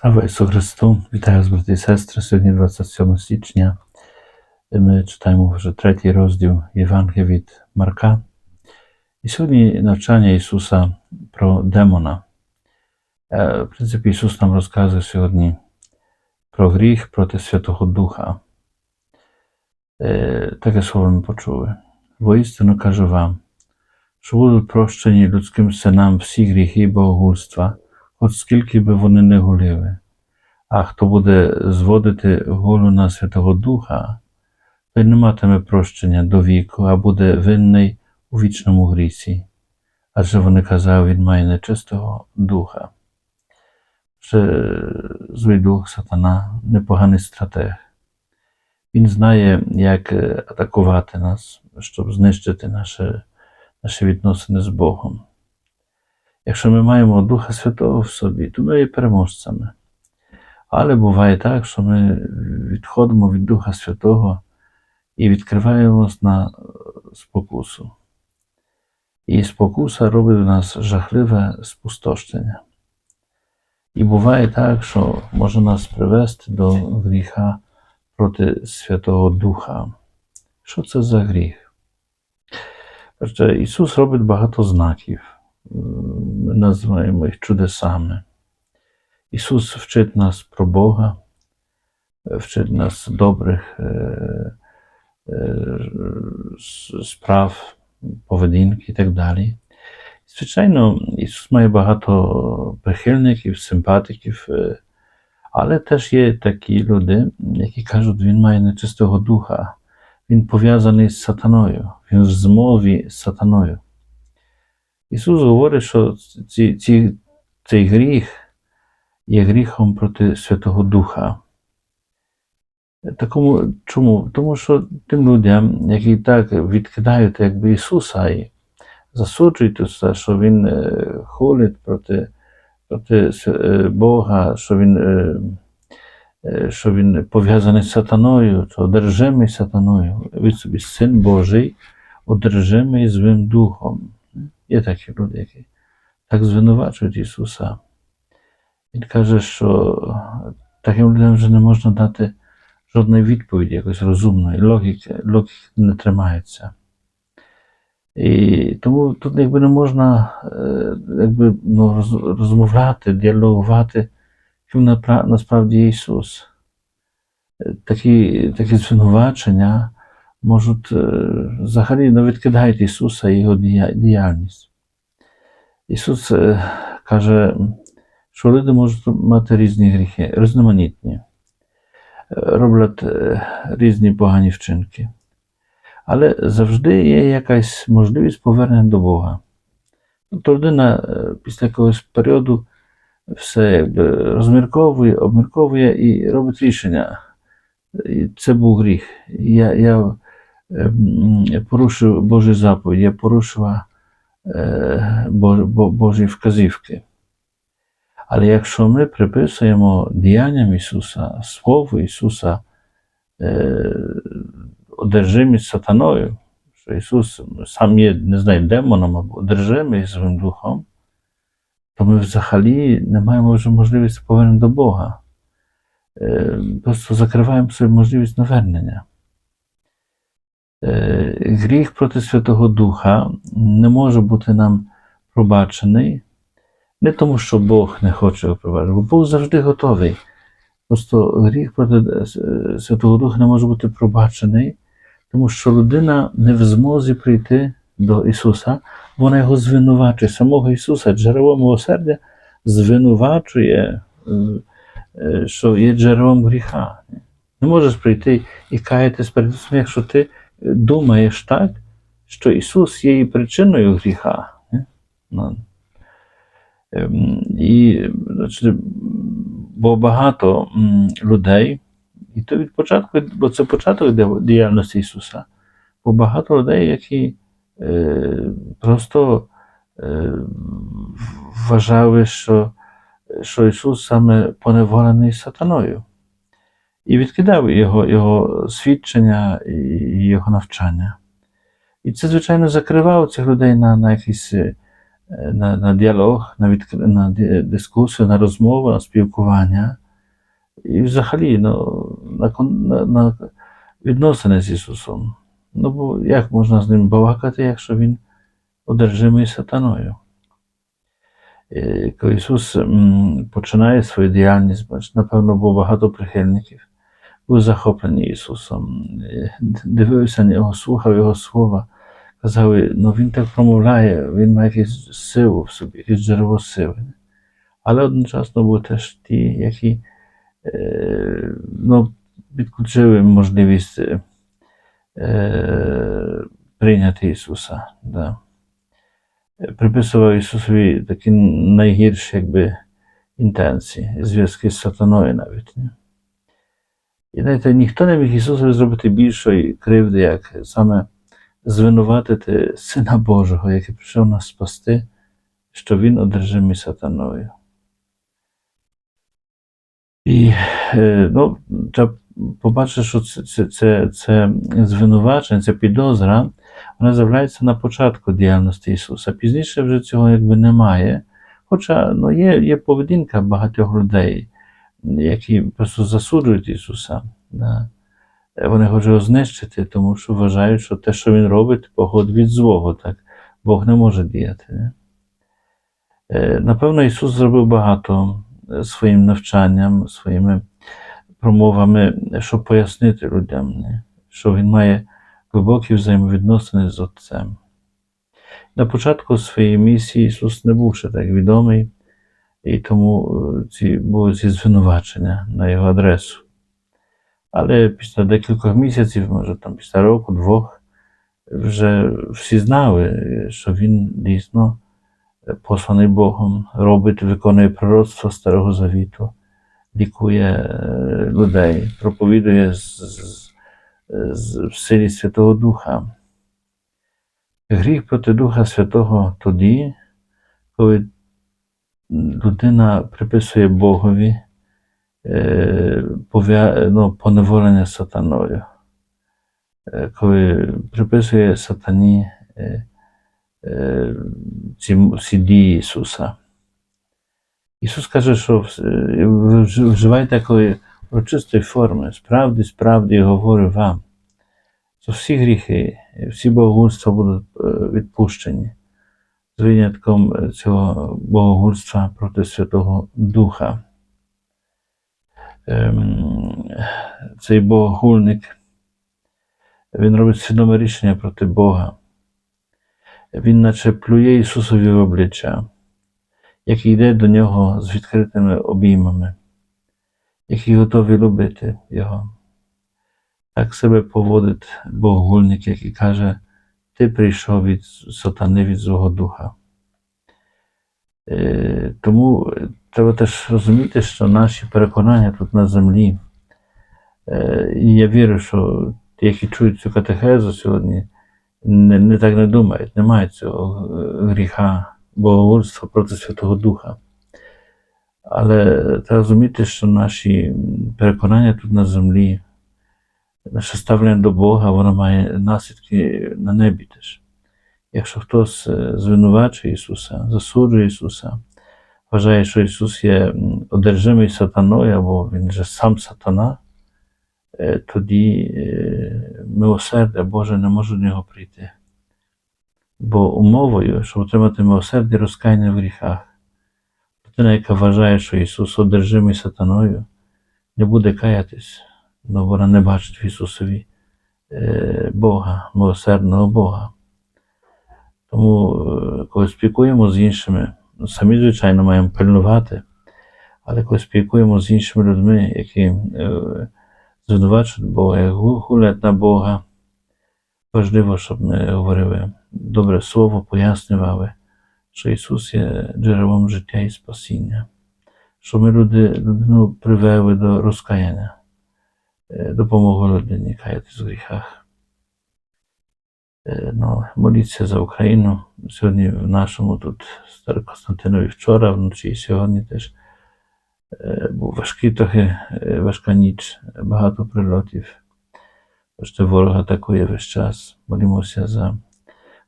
Слава Ісусу Христу! Вітаю вас, брати і сестри. Сьогодні 27 січня. Ми читаємо вже третій розділ Євангелія від Марка. І сьогодні навчання Ісуса про демона. Е, В принципі, Ісус нам розказує сьогодні про гріх проти Святого Духа. Е, Таке слово ми почули. Воістину кажу вам, що будуть прощені людським синам всі гріхи і богогульства, хоч скільки би вони не гуліли. А хто буде зводити голу на Святого Духа, той не матиме прощення до віку, а буде винний у вічному грісі. Адже вони казали, він має нечистого духа. Що злий дух сатана непоганий стратег. Він знає, як е, атакувати нас, щоб знищити наше, наші відносини з Богом. Якщо ми маємо Духа Святого в собі, то ми є переможцями. Але буває так, що ми відходимо від Духа Святого і відкриваємось на е, спокусу. І спокуса робить в нас жахливе спустошення. І буває так, що може нас привести до гріха проти Святого Духа. Що це за гріх? Отже, Ісус робить багато знаків. Називаємо їх чудесами. Ісус вчить нас про Бога, вчить нас добрих е, е, справ, поведінки і так далі. Звичайно, Ісус має багато прихильників, симпатиків, е, але теж є такі люди, які кажуть, Він має нечистого духа, Він пов'язаний з сатаною, Він в змові з сатаною. Ісус говорить, що ці, ці, цей гріх є гріхом проти Святого Духа. Такому, чому? Тому що тим людям, які так відкидають якби Ісуса і засуджують усе, що Він е, холить проти, проти е, Бога, що Він, е, що він пов'язаний з сатаною, що одержимий сатаною, від собі Син Божий, одержимий злим духом. Є такі люди, які так звинувачують Ісуса. Він каже, що таким людям вже не можна дати жодної відповіді, якось розумної, логіки, логіки не тримається. І тому тут якби не можна е, якби, ну, роз- розмовляти, діалогувати, ким напра- насправді є Ісус. Е, Такі, такі звинувачення можуть е, взагалі не відкидають Ісуса і Його діяльність. Ісус е, каже, що люди можуть мати різні гріхи, різноманітні, е, роблять різні погані вчинки. Але завжди є якась можливість повернення до Бога. Тобто людина після якогось періоду все розмірковує, обмірковує і робить рішення. І це був гріх. Я, я порушив Божі заповіді, я порушила е, Бо- Бо- Божі вказівки. Але якщо ми приписуємо діянням Ісуса, Слову Ісуса, е, одержимість сатаною, що Ісус сам є, не знаю, демоном або одержимий своїм духом, то ми взагалі не маємо вже можливості повернення до Бога. Е, Просто закриваємо собі можливість навернення. Е, Гріх проти Святого Духа не може бути нам пробачений, не тому, що Бог не хоче його пробачити, бо Бог завжди готовий. Просто гріх проти е, Святого Духа не може бути пробачений, тому що людина не в змозі прийти до Ісуса, вона його звинувачує. Самого Ісуса, джерело милосердя, звинувачує, е, що є джерелом гріха. Не можеш прийти і каятись перед Ісусом, якщо ти думаєш так, що Ісус є і причиною гріха. Ну, ем, І, бо багато людей, і то від початку, бо це початок діяльності Ісуса, бо багато людей, які е, просто е, вважали, що, що Ісус саме поневолений сатаною. І відкидав його, його свідчення і його навчання. І це, звичайно, закривало цих людей на, на якісь е, е, на, на діалог, на, відкр... на дискусію, на розмову, на спілкування. І взагалі ну, на, на, на відносини з Ісусом. Ну, бо як можна з ним балакати, якщо Він одержимий сатаною? Е, Коли Ісус починає свою діяльність, напевно, було багато прихильників, були захоплені Ісусом, е, дивилися на нього, слухав Його слова, казали, ну Він так промовляє, Він має якусь силу в собі, якесь джерело сили. Але одночасно були теж ті, які е, ну, підключили можливість е, е, прийняти Ісуса. Да. Приписував Ісусові такі найгірші якби, інтенції, зв'язки з сатаною навіть. І знаєте, ніхто не міг Ісусові зробити більшої кривди, як саме звинуватити Сина Божого, який прийшов нас спасти, що Він одержимий сатаною. І е, ну, треба побачити, що це, це, це, це звинувачення, ця підозра, вона з'являється на початку діяльності Ісуса. Пізніше вже цього якби немає. Хоча ну, є, є поведінка багатьох людей, які просто засуджують Ісуса. Да. Вони хочуть його знищити, тому що вважають, що те, що Він робить, погод від злого. Так? Бог не може діяти. Не? Напевно, Ісус зробив багато е, своїм навчанням, своїми промовами, щоб пояснити людям, не? що Він має глибокі взаємовідносини з Отцем. На початку своєї місії Ісус не був ще так відомий, і тому е, ці були ці звинувачення на його адресу. Але після декількох місяців, може там після року, двох, вже всі знали, що він дійсно е, посланий Богом, робить, виконує пророцтво Старого Завіту, лікує е, людей, проповідує з, з, з, в силі Святого Духа. Гріх проти Духа Святого тоді, коли людина приписує Богові е, ну, поневолення сатаною, Е, коли приписує сатані е, ці всі дії Ісуса. Ісус каже, що ви вживайте такої урочистої форми. Справді, справді говорю вам, що всі гріхи, всі богогульства будуть відпущені з винятком цього богогульства проти Святого Духа. Ем, Цей богогульник, він робить свідоме рішення проти Бога. Він наче плює Ісусові в обличчя, який йде до нього з відкритими обіймами, який готовий любити Його. Так себе поводить богогульник, який каже, ти прийшов від сатани від злого духа. Е, Тому треба теж розуміти, що наші переконання тут на землі, е, і я вірю, що ті, які чують цю катехезу сьогодні, не, не так не думають, не мають цього е, гріха богогульства проти Святого Духа. Але треба розуміти, що наші переконання тут на землі, наше ставлення до Бога, воно має наслідки на небі теж. Якщо хтось е, звинувачує Ісуса, засуджує Ісуса, вважає, що Ісус є одержимий сатаною, або Він же сам сатана, е, тоді е, милосердя Боже не може до нього прийти. Бо умовою, щоб отримати милосердя, розкаяння в гріхах. Людина, яка вважає, що Ісус одержимий сатаною, не буде каятись, бо вона не бачить в Ісусові е, Бога, милосердного Бога. Тому, е, коли спілкуємо з іншими, ну, самі, звичайно, маємо пильнувати, але коли спілкуємо з іншими людьми, які е, звинувачують Бога, як гу- гулять на Бога, важливо, щоб ми говорили добре слово, пояснювали, що Ісус є джерелом життя і спасіння, щоб ми люди, людину привели до розкаяння, е, допомогли людині каятись в гріхах. Е, Ну, моліться за Україну. Сьогодні в нашому тут Старокостянтинові вчора, вночі і сьогодні теж е, був важкий трохи важка ніч, багато прильотів. Бачите, ворог атакує весь час. Молімося за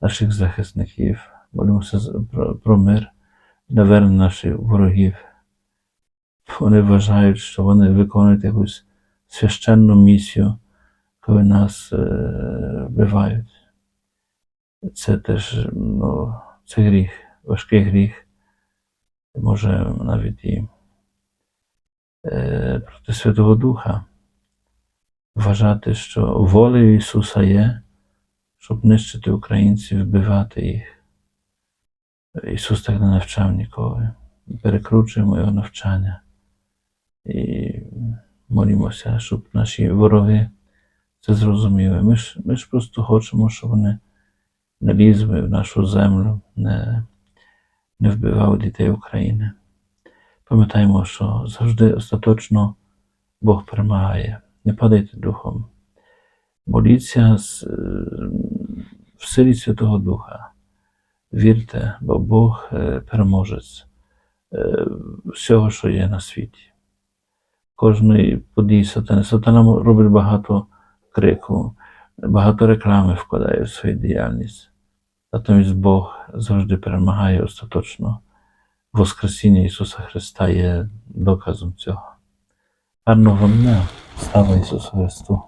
наших захисників, молимося про, про мир, навернення наших ворогів. Вони вважають, що вони виконують якусь священну місію, коли нас е, вбивають. Це теж ну, це гріх, важкий гріх, може навіть і е, проти Святого Духа вважати, що волею Ісуса є, щоб нищити українців, вбивати їх. Ісус так не навчав ніколи. Перекручуємо Його навчання і молімося, щоб наші вороги це зрозуміли. Ми ж, ми ж просто хочемо, щоб вони не лізли в нашу землю, не, не вбивали дітей України. Пам'ятаємо, що завжди остаточно Бог перемагає. Не падайте духом. Моліться з, в силі Святого Духа. Вірте, бо Бог е, переможець е, всього, що є на світі. Кожної події сатани. Сатана робить багато крику, багато реклами вкладає в свою діяльність. Натомість Бог завжди перемагає остаточно. Воскресіння Ісуса Христа є доказом цього. Гарного дня. Слава Ісусу Христу!